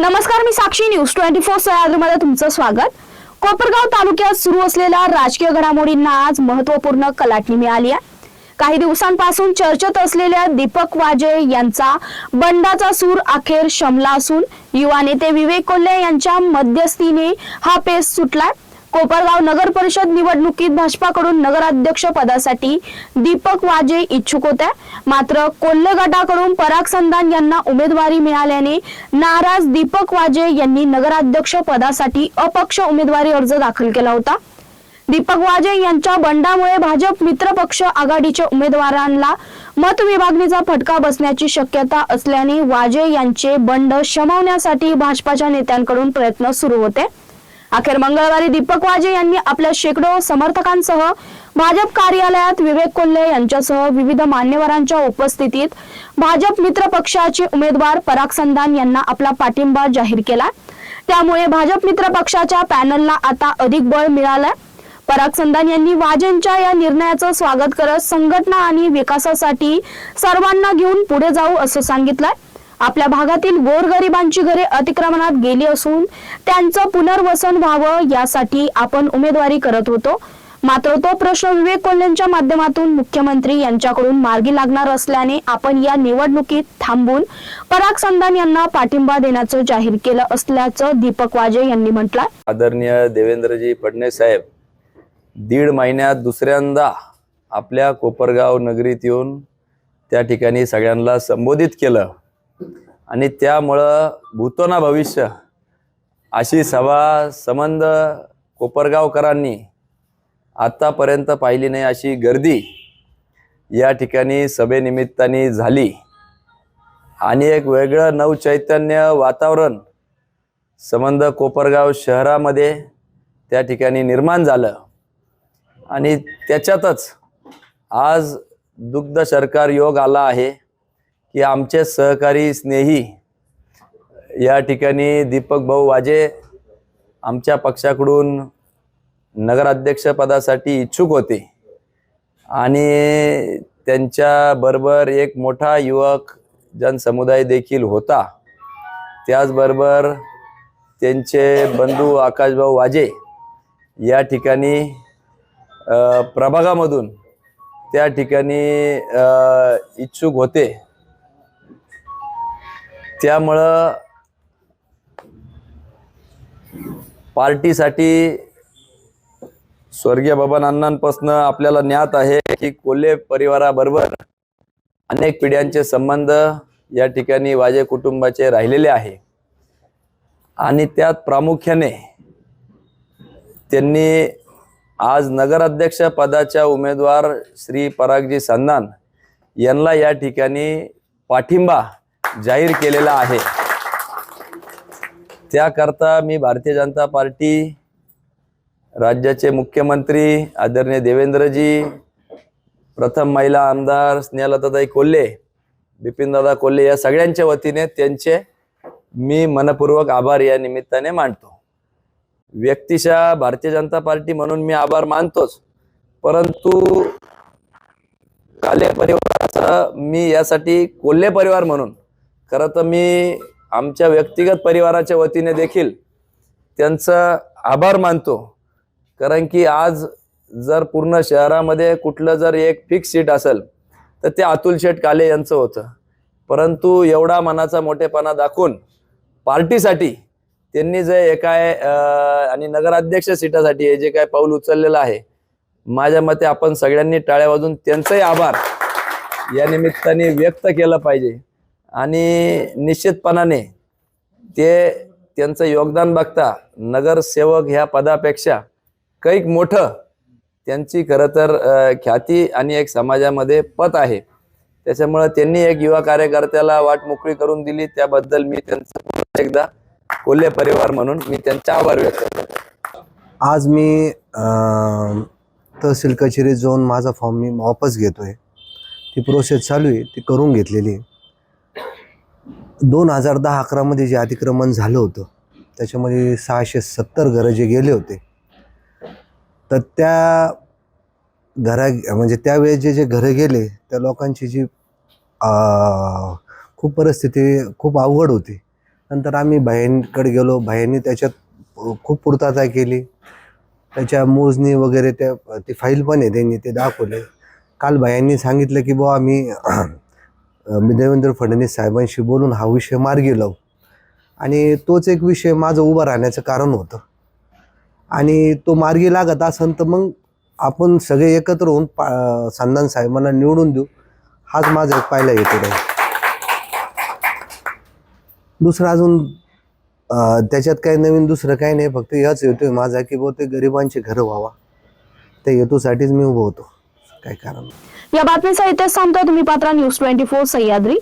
नमस्कार मी Sakshi news. Twenty four सह्याद्रीमध्ये तुमचं स्वागत. कोपरगाव तालुक्यात सुरू असलेल्या राजकीय घडामोडींना आज महत्त्वपूर्ण कलाटणी मिळाली आहे. काही दिवसांपासून चर्चेत असलेल्या दीपक वाजे यांचा बंडाचा सूर अखेर शमला असून युवा नेते विवेक कोल्हे यांच्या मध्यस्थीने हा पेस सुटलाय. कोपरगाव नगर परिषद निवडणुकीत भाजपाकडून नगराध्यक्ष पदासाठी दीपक वाजे इच्छुक होते मात्र कोल्हे गटाकडून पराग संधान यांना उमेदवारी मिळाल्याने नाराज दीपक वाजे यांनी नगराध्यक्ष पदासाठी अपक्ष उमेदवारी अर्ज दाखल केला होता. दीपक वाजे यांच्या बंडामुळे भाजप मित्र पक्ष आघाडीच्या उमेदवारांना मत विभागणीचा फटका बसण्याची शक्यता असल्याने वाजे यांचे बंड शमवण्यासाठी भाजपाच्या नेत्यांकडून प्रयत्न सुरू होते. अखेर मंगळवारी दीपक वाजे यांनी आपल्या शेकडो समर्थकांसह भाजप कार्यालयात विवेक कोल्हे यांच्यासह विविध मान्यवरांच्या उपस्थितीत भाजप मित्र पक्षाचे उमेदवार पराग संधान यांना आपला पाठिंबा जाहीर केला. त्यामुळे भाजप मित्र पक्षाच्या पॅनलला आता अधिक बळ मिळालं पराग संधान यांनी वाजेंच्या या निर्णयाचं स्वागत करत संघटना आणि विकासासाठी सर्वांना घेऊन पुढे जाऊ असं सांगितलंय. आपल्या भागातील गोरगरिबांची घरे अतिक्रमणात गेली असून त्यांचं पुनर्वसन व्हावं यासाठी आपण उमेदवारी करत होतो. मात्र तो प्रश्न विवेक कोल्हेंच्या माध्यमातून मुख्यमंत्री यांच्याकडून मार्गी लागणार असल्याने आपण या निवडणुकीत थांबून पराग संधान यांना पाठिंबा देण्याचं जाहीर केलं असल्याचं दीपक वाजे यांनी म्हटलं. आदरणीय देवेंद्रजी फडणवीस साहेब दीड महिन्यात दुसऱ्यांदा आपल्या कोपरगाव नगरीत येऊन त्या ठिकाणी सगळ्यांना संबोधित केलं. आणि त्यामुळं भूतोना भविष्य अशी सभा संबंध कोपरगावकरांनी आत्तापर्यंत पाहिली नाही अशी गर्दी या ठिकाणी सभेनिमित्ताने झाली. आणि एक वेगळं नवचैतन्य वातावरण संबंध कोपरगाव शहरामध्ये त्या ठिकाणी निर्माण झालं. आणि त्याच्यातच आज दुग्ध सरकार योग आला आहे. की आमचे सहकारी स्नेही या ठिकाणी दीपक भाऊ वाजे आमच्या पक्षाकडून नगराध्यक्षपदासाठी इच्छुक होते. आणि त्यांच्याबरोबर एक मोठा युवक जनसमुदाय देखील होता. त्याचबरोबर त्यांचे बंधू आकाशभाऊ वाजे या ठिकाणी प्रभागामधून त्या ठिकाणी इच्छुक होते. त्यामुळं पार्टीसाठी स्वर्गीय बाबांनांपासून आपल्याला ज्ञात आहे की कोल्हे परिवाराबरोबर अनेक पिढ्यांचे संबंध या ठिकाणी वाजे कुटुंबाचे राहिलेले आहे. आणि त्यात प्रामुख्याने त्यांनी आज नगराध्यक्ष पदाच्या उमेदवार श्री परागजी संधान यांना या ठिकाणी पाठिंबा जाहीर केलेला आहे. त्याकरता मी भारतीय जनता पार्टी राज्याचे मुख्यमंत्री आदरणीय देवेंद्रजी प्रथम महिला आमदार स्नेहलताताई कोल्हे बिपिनदादा कोल्हे या सगळ्यांच्या वतीने त्यांचे मी मनपूर्वक आभार या निमित्ताने मानतो. व्यक्तिशः भारतीय जनता पार्टी म्हणून मी आभार मानतोच. परंतु काले परिवाराचा मी यासाठी कोल्हे परिवार म्हणून खरं तर मी आमच्या व्यक्तिगत परिवाराच्या वतीने देखील त्यांचा आभार मानतो. कारण की आज जर पूर्ण शहरामध्ये कुठलं जर एक फिक्स सीट असेल तर ते अतुल शेठ काले यांचं होतं. परंतु एवढा मनाचा मोठेपणा दाखवून पार्टीसाठी त्यांनी जे हे काय आणि नगराध्यक्ष सीटासाठी हे जे काय पाऊल उचललेलं आहे माझ्या मते आपण सगळ्यांनी टाळ्या वाजून त्यांचंही आभार या निमित्ताने व्यक्त केलं पाहिजे. आणि निश्चितपणाने ते त्यांचं योगदान बघता नगरसेवक ह्या पदापेक्षा कैक मोठं त्यांची खरं तर ख्याती आणि एक समाजामध्ये पत आहे. त्याच्यामुळं त्यांनी एक युवा कार्यकर्त्याला वाट मोकळी करून दिली. त्याबद्दल मी त्यांचं एकदा कोल्हे परिवार म्हणून मी त्यांचा आभार व्यक्त करतो. आज मी तहसील कचेरी जाऊन माझा फॉर्म मी वापस घेतोय. ती प्रोसेस चालू आहे. ती करून घेतलेली आहे. दोन हजार दहा अकरामध्ये जे अतिक्रमण झालं होतं त्याच्यामध्ये सहाशे सत्तर घरं जे गेले होते तर त्या घरा म्हणजे त्यावेळेस जे जे घरं गेले त्या लोकांची जी खूप परिस्थिती खूप अवघड होती. नंतर आम्ही भयांकडे गेलो भयांनी त्याच्यात खूप पूर्तता केली. त्याच्या मोजणी वगैरे त्या ती फाईल पण आहे त्यांनी ते दाखवले. काल भयांनी सांगितलं की बुवा आम्ही मी देवेंद्र फडणवीस साहेबांशी बोलून हा विषय मार्गी लावू. आणि तोच एक विषय माझं उभं राहण्याचं कारण होतं. आणि तो मार्गी लागत असेल तर मग आपण सगळे एकत्र होऊन पा संधान साहेबांना निवडून देऊ. हाच माझा एक पहिला येतो नाही दुसरं अजून त्याच्यात काही नवीन दुसरं काही नाही. फक्त याच येतोय आहे माझा की बहुतेक गरिबांचे गरिबांची घरं व्हावा. त्या हेतूसाठीच मी उभं होतो. काही कारण? या बातमीचा इथेच सांगतोय तुम्ही Patra news twenty four Sahyadri.